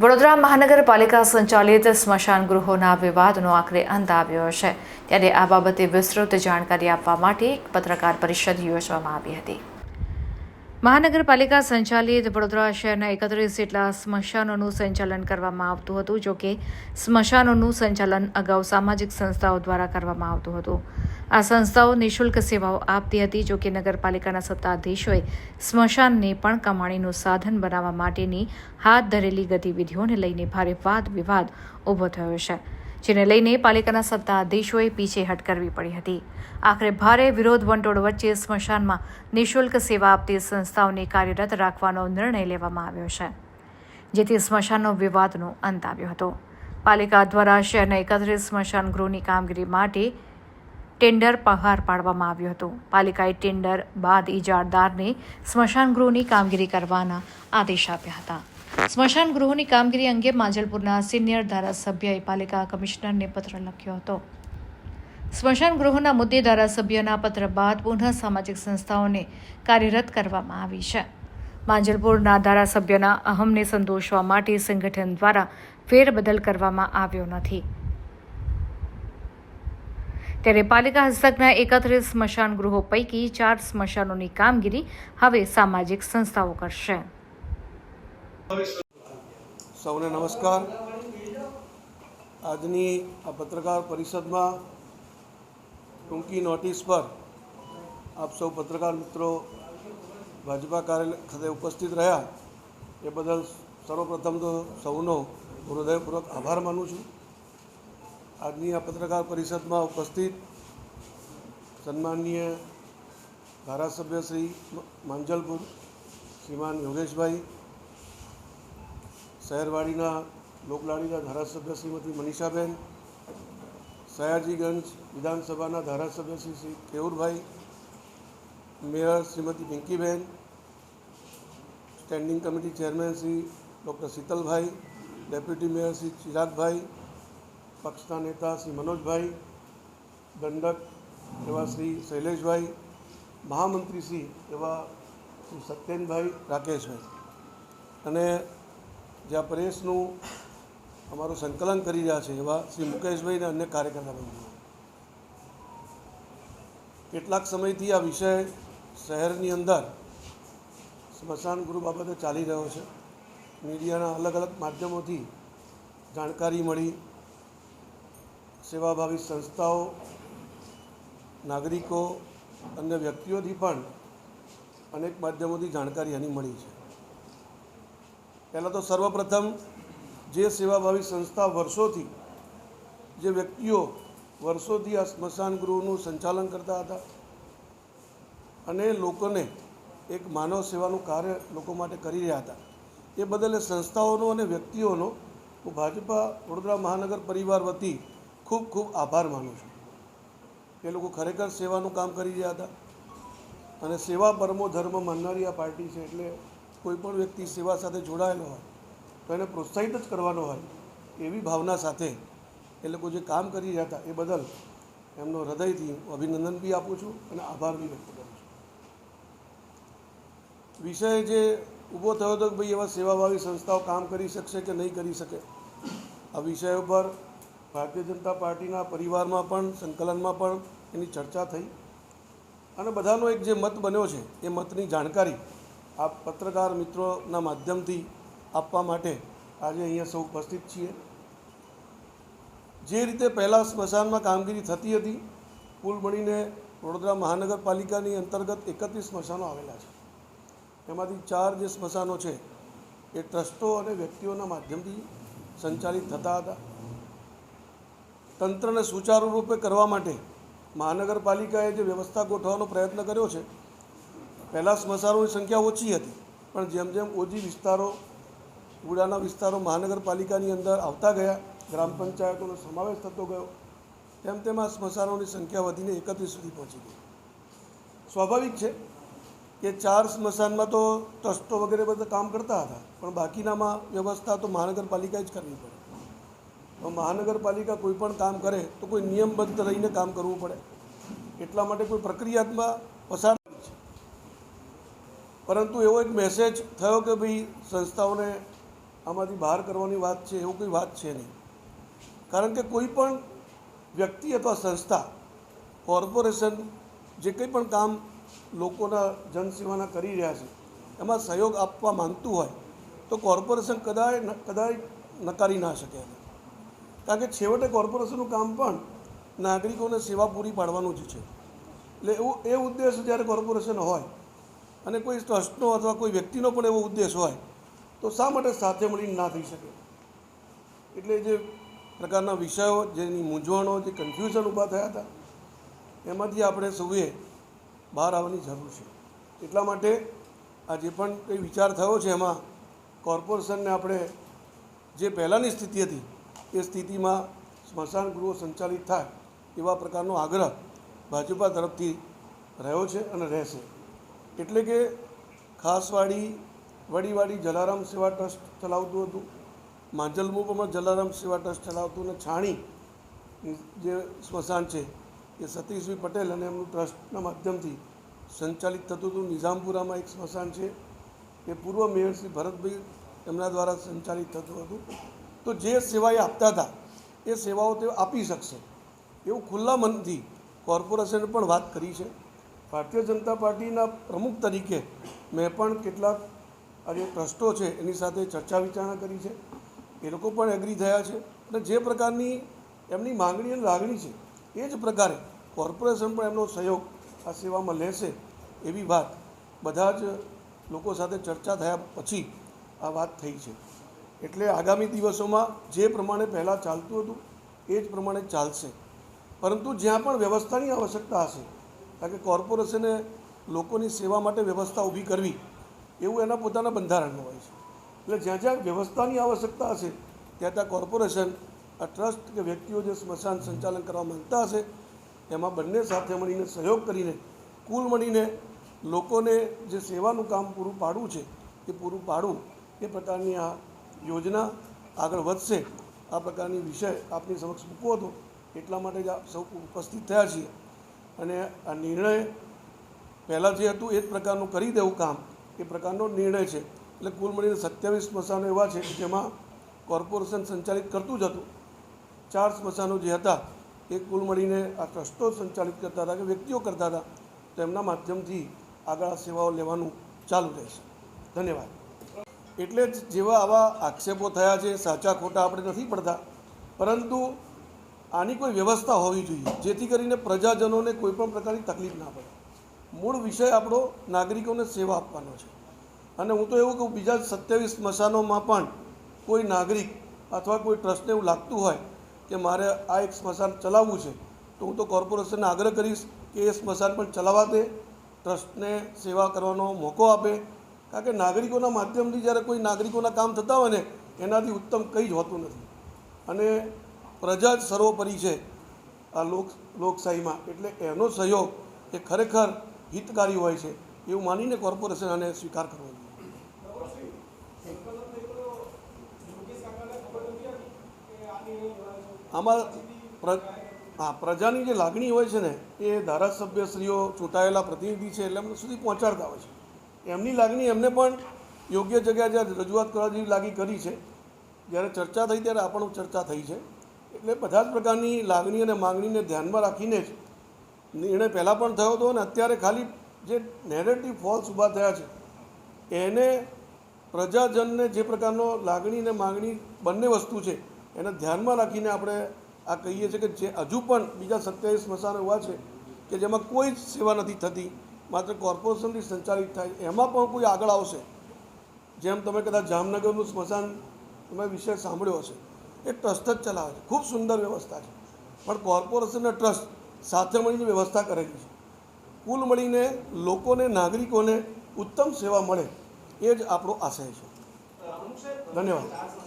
વડોદરા મહાનગરપાલિકા સંચાલિત સ્મશાન ગૃહોના વિવાદનો આખરે અંત આવ્યો છે. ત્યારે આ બાબતે વિસ્તૃત જાણકારી આપવા માટે એક પત્રકાર પરિષદ યોજવામાં આવી હતી. મહાનગરપાલિકા સંચાલિત વડોદરા શહેરના એકત્રીસ જેટલા સ્મશાનોનું સંચાલન કરવામાં આવતું હતું, જોકે સ્મશાનોનું સંચાલન અગાઉ સામાજિક સંસ્થાઓ દ્વારા કરવામાં આવતું હતું. આ સંસ્થાઓ નિઃશુલ્ક સેવાઓ આપતી હતી જોકે નગરપાલિકાના સત્તાધીશોએ સ્મશાનને પણ કમાણીનું સાધન બનાવવા માટેની હાથ ધરેલી ગતિવિધિઓને લઈને ભારે વાદ વિવાદ ઊભો થયો છે, જેને લઈને પાલિકાના સત્તાધીશોએ પીછેહટ કરવી પડી હતી. આખરે ભારે વિરોધ વંટોળ વચ્ચે સ્મશાનમાં નિઃશુલ્ક સેવા આપતી સંસ્થાઓને કાર્યરત રાખવાનો નિર્ણય લેવામાં આવ્યો છે, જેથી સ્મશાનનો વિવાદનો અંત આવ્યો હતો. પાલિકા દ્વારા શહેરના એકત્રીસ સ્મશાન ગૃહની કામગીરી માટે ટેન્ડર બહાર પાડવામાં આવ્યું હતું. પાલિકાએ ટેન્ડર બાદ ઇજારદારને સ્મશાન ગૃહની કામગીરી કરવાના આદેશ આપ્યા હતા. સ્મશાન ગૃહોની કામગીરી અંગે માંજલપુરના સિનિયર ધારાસભ્યએ પાલિકા કમિશનરને પત્ર લખ્યો હતો. સ્મશાન ગૃહોના મુદ્દે ધારાસભ્યના પત્ર બાદ પુનઃ સામાજિક સંસ્થાઓને કાર્યરત કરવામાં આવી છે. માંજલપુરના ધારાસભ્યના અહમને સંતોષવા માટે સંગઠન દ્વારા ફેરબદલ કરવામાં આવ્યો નથી. ત્યારે પાલિકા હસ્તકના એકત્રીસ સ્મશાન ગૃહો પૈકી ચાર સ્મશાનોની કામગીરી હવે સામાજિક સંસ્થાઓ કરશે. સૌને નમસ્કાર. આજની આ પત્રકાર પરિષદમાં ટૂંકી નોટિસ પર આપ સૌ પત્રકાર મિત્રો ભાજપા કાર્યાલય ખાતે ઉપસ્થિત રહ્યા. એ બદલ સર્વપ્રથમ તો સૌનો હૃદયપૂર્વક આભાર માનું છું. આજની આ પત્રકાર પરિષદમાં ઉપસ્થિત સન્માનીય ધારાસભ્ય શ્રી માંજલપુર શ્રીમાન યોગેશભાઈ, શહેરવાડીના લોકલાડીના ધારાસભ્ય શ્રીમતી મનીષાબેન, સયાજીગંજ વિધાનસભાના ધારાસભ્ય Shri Shri Keyurbhai, mayor Shrimati Pinkiben, standing committee chairman Shri doctor Sheetalbhai, deputy mayor Shri Chiragbhai પક્ષના નેતા શ્રી મનોજભાઈ દંડક એવા શ્રી શૈલેષભાઈ, મહામંત્રી શ્રી એવા શ્રી સત્યેનભાઈ રાકેશભાઈ. અને જ્યાં પ્રેસનું અમારું સંકલન કરી રહ્યા છે એવા શ્રી મુકેશભાઈ અને અન્ય કાર્યકર્તા બંધુઓ કેટલાક સમયથી આ વિષય શહેરની અંદર સ્મશાન ગૃહ બાબતે ચાલી રહ્યો છે. મીડિયાના અલગ અલગ માધ્યમોથી જાણકારી મળી સેવાભાવી સંસ્થાઓ, નાગરિકો અન્ય વ્યક્તિઓથી પણ અનેક માધ્યમોથી જાણકારી એની મળી છે. પહેલાં તો સર્વપ્રથમ જે સેવાભાવી સંસ્થા વર્ષોથી, જે વ્યક્તિઓ વર્ષોથી આ સ્મશાન ગૃહનું સંચાલન કરતા હતા અને લોકોને એક માનવ સેવાનું કાર્ય લોકો માટે કરી રહ્યા હતા, એ બદલે સંસ્થાઓનો અને વ્યક્તિઓનો, હું ભાજપા વડોદરા મહાનગર પરિવાર વતી ખૂબ ખૂબ આભાર માનું છું. એ લોકો ખરેખર સેવાનું કામ કરી રહ્યા હતા. અને સેવા પરમો ધર્મ માનનારી આ પાર્ટી છે એટલે કોઈ પણ વ્યક્તિ સેવા સાથે જોડાયેલો હોય, તો એને પ્રોત્સાહિત જ કરવાનો હોય એવી ભાવના સાથે એ લોકો જે કામ કરી રહ્યા હતા એ બદલ એમનો હૃદયથી હું અભિનંદન બી આપું છું અને આભાર બી વ્યક્ત કરું છું. વિષય જે ઊભો થયો હતો કે ભાઈ એવા સેવાભાવી સંસ્થાઓ કામ કરી શકશે કે નહીં કરી શકે, આ વિષય ઉપર ભારતીય જનતા પાર્ટીના પરિવારમાં પણ, સંકલનમાં પણ એની ચર્ચા થઈ. અને બધાનો એક જે મત બન્યો છે, એ મતની જાણકારી આ પત્રકાર મિત્રોના માધ્યમથી આપવા માટે આજે અહીંયા સૌ ઉપસ્થિત છીએ. જે રીતે પહેલાં સ્મશાનમાં કામગીરી થતી હતી, કુલ મળીને વડોદરા મહાનગરપાલિકાની અંતર્ગત એકત્રીસ સ્મશાનો આવેલા છે. એમાંથી ચાર જે સ્મશાનો છે, એ ટ્રસ્ટો અને વ્યક્તિઓના માધ્યમથી સંચાલિત થતા હતા. તંત્રને સુચારુ રૂપે કરવા માટે મહાનગરપાલિકાએ જે વ્યવસ્થા ગોઠવવાનો પ્રયત્ન કર્યો છે, પહેલાં સ્મશાનોની સંખ્યા ઓછી હતી, પણ જેમ જેમ ઓછી વિસ્તારો ગુડાના વિસ્તારો મહાનગરપાલિકાની અંદર આવતા ગયા, ગ્રામ પંચાયતોનો સમાવેશ થતો ગયો, તેમ તેમ આ સ્મશાનોની સંખ્યા વધીને એકત્રીસ સુધી પહોંચી ગઈ. સ્વાભાવિક છે કે ચાર સ્મશાનમાં તો ટ્રસ્ટો વગેરે બધા કામ કરતા હતા, પણ બાકીનામાં વ્યવસ્થા તો મહાનગરપાલિકાએ જ કરવી પડે. મહાનગરપાલિકા કોઈ પણ કામ કરે તો કોઈ નિયમબદ્ધ રહીને કામ કરવું પડે. એટલા માટે કોઈ પ્રક્રિયામાં પસાર છે પરંતુ એવો એક મેસેજ થયો કે ભાઈ સંસ્થાઓને આમાંથી બહાર કરવાની વાત છે એવું કોઈ વાત છે નહીં. કારણ કે કોઈ પણ વ્યક્તિ અથવા સંસ્થા, કોર્પોરેશન જે કંઈ પણ કામ લોકોના જનસેવાના કરી રહ્યા છે, એમાં સહયોગ આપવા માંગતું હોય તો કોર્પોરેશન કદાય કદાય નકારી ના શકે. એને કારણ કે છેવટે કોર્પોરેશનનું કામ પણ નાગરિકોને સેવા પૂરી પાડવાનું જ છે. એટલે એવું, એ ઉદ્દેશ જ્યારે કોર્પોરેશન હોય અને કોઈ ટ્રસ્ટનો અથવા કોઈ વ્યક્તિનો પણ એવો ઉદ્દેશ હોય, તો શા માટે સાથે મળીને ના થઈ શકે? એટલે જે પ્રકારના વિષયો, જેની મૂંઝવણો, જે કન્ફ્યુઝન ઊભા થયા હતા, એમાંથી આપણે સૌએ બહાર આવવાની જરૂર છે. એટલા માટે આ જે પણ કંઈ વિચાર થયો છે એમાં? કોર્પોરેશનને આપણે જે પહેલાંની સ્થિતિ હતી એ સ્થિતિમાં સ્મશાન ગૃહો સંચાલિત થાય એવા પ્રકારનો આગ્રહ ભાજપા તરફથી રહ્યો છે અને રહેશે. એટલે કે ખાસવાડી, વડીવાડી જલારામ સેવા ટ્રસ્ટ ચલાવતું હતું માંજલમું જલારામ સેવા ટ્રસ્ટ ચલાવતું અને છાણી જે સ્મશાન છે એ સતીશભાઈ પટેલ અને એમનું ટ્રસ્ટના માધ્યમથી સંચાલિત થતું હતું. નિઝામપુરામાં એક સ્મશાન છે. એ પૂર્વ મેયર શ્રી ભરતભાઈ એમના દ્વારા સંચાલિત થતું હતું. તો જે સેવા એ આપતા હતા, એ સેવાઓ તેઓ આપી શકશે. એવું ખુલ્લા મનથી કોર્પોરેશને પણ વાત કરી છે. ભારતીય જનતા પાર્ટીના પ્રમુખ તરીકે મેં પણ કેટલાક આ જે ટ્રસ્ટો છે, એની સાથે ચર્ચા વિચારણા કરી છે. એ લોકો પણ એગ્રી થયા છે. અને જે પ્રકારની એમની માંગણી અને લાગણી છે, એ જ પ્રકારે કોર્પોરેશન પણ એમનો સહયોગ આ સેવામાં લેશે એવી વાત બધા જ લોકો સાથે ચર્ચા થયા પછી આ વાત થઈ છે. એટલે આગામી દિવસોમાં જે પ્રમાણે પહેલાં ચાલતું હતું, એ જ પ્રમાણે ચાલશે. પરંતુ જ્યાં પણ વ્યવસ્થાની આવશ્યકતા હશે, કારણ કે કોર્પોરેશને લોકોની સેવા માટે વ્યવસ્થા ઊભી કરવી, એવું એના પોતાના બંધારણમાં હોય છે. એટલે જ્યાં જ્યાં વ્યવસ્થાની આવશ્યકતા હશે, ત્યાં ત્યાં કોર્પોરેશન, આ ટ્રસ્ટ કે વ્યક્તિઓ જે સ્મશાન સંચાલન કરવા માંગતા હશે, એમાં બંને સાથે મળીને સહયોગ કરીને, કુલ મળીને લોકોને જે સેવાનું કામ પૂરું પાડવું છે, એ પૂરું પાડવું, એ પ્રકારની આ યોજના આગળ વધશે. આ પ્રકારની વિષય આપની સમક્ષ મૂકવો હતો. એટલા માટે જ આપ સૌ ઉપસ્થિત થયા છીએ. અને આ નિર્ણય પહેલાં જે હતું, એ જ પ્રકારનું કરી દેવું કામ. એ પ્રકારનો નિર્ણય છે. એટલે કુલ મળીને સત્યાવીસ સ્મશાનો એવા છે કે જેમાં કોર્પોરેશન સંચાલિત કરતું જ હતું. ચાર સ્મશાનો જે હતા, એ કુલ મળીને આ ટ્રસ્ટો સંચાલિત કરતા હતા કે વ્યક્તિઓ કરતા હતા. તેમના માધ્યમથી આગળ આ સેવાઓ લેવાનું ચાલુ રહેશે. ધન્યવાદ. એટલે જ જેવા આવા આક્ષેપો થયા છે, સાચા ખોટા આપણે નથી પડતા. પરંતુ આની કોઈ વ્યવસ્થા હોવી જોઈએ, જેથી કરીને પ્રજાજનોને કોઈ પણ પ્રકારની તકલીફ ના પડે. મૂળ વિષય આપણો નાગરિકોને સેવા આપવાનો છે. અને હું તો એવું કહું, બીજા સત્યાવીસ સ્મશાનોમાં પણ કોઈ નાગરિક અથવા કોઈ ટ્રસ્ટને એવું લાગતું હોય કે મારે આ એક સ્મશાન ચલાવવું છે, તો હું તો કોર્પોરેશનને આગ્રહ કરીશ કે એ સ્મશાન પણ ચલાવવા દે, ટ્રસ્ટને સેવા કરવાનો મોકો આપે કારણ કે નાગરિકોના માધ્યમથી જ્યારે કોઈ નાગરિકોના કામ થતા હોય ને, એનાથી ઉત્તમ કંઈ જ હોતું નથી. અને પ્રજા જ સર્વોપરી છે આ લોક, લોકશાહીમાં. એટલે એનો સહયોગ એ ખરેખર હિતકારી હોય છે, એવું માનીને કોર્પોરેશન આને સ્વીકાર કરવો જોઈએ. આમાં હા, પ્રજાની જે લાગણી હોય છે ને, એ ધારાસભ્યશ્રીઓ ચૂંટાયેલા પ્રતિનિધિ છે, એટલે એમને સુધી પહોંચાડતા હોય છે. એમની લાગણી એમને પણ યોગ્ય જગ્યાએ જ્યારે રજૂઆત કરવા જેવી લાગી કરી છે. જ્યારે ચર્ચા થઈ ત્યારે આપણો ચર્ચા થઈ છે. એટલે બધા જ પ્રકારની લાગણી અને માંગણીને ધ્યાનમાં રાખીને જ નિર્ણય પહેલાં પણ થયો હતો અને અત્યારે ખાલી જે નેરેટિવ ફોલ્સ ઊભા થયા છે, એને પ્રજાજનને જે પ્રકારનો લાગણી અને માગણી બંને વસ્તુ છે, એને ધ્યાનમાં રાખીને આપણે આ કહીએ છીએ કે જે હજુ પણ બીજા સત્યાવીસ સ્મશાનો એવા છે કે જેમાં કોઈ જ સેવા નથી થતી માત્ર કોર્પોરેશનથી સંચાલિત થાય એમાં પણ કોઈ આગળ આવશે? જેમ તમે કદાચ જામનગરનું સ્મશાન તમે વિશે સાંભળ્યો હશે. એ ટ્રસ્ટ જ ચલાવે છે. ખૂબ સુંદર વ્યવસ્થા છે. પણ કોર્પોરેશન અને ટ્રસ્ટ સાથે મળીને વ્યવસ્થા કરેલી છે. કુલ મળીને લોકોને નાગરિકોને ઉત્તમ સેવા મળે એ જ આપણો આશય છે. ધન્યવાદ.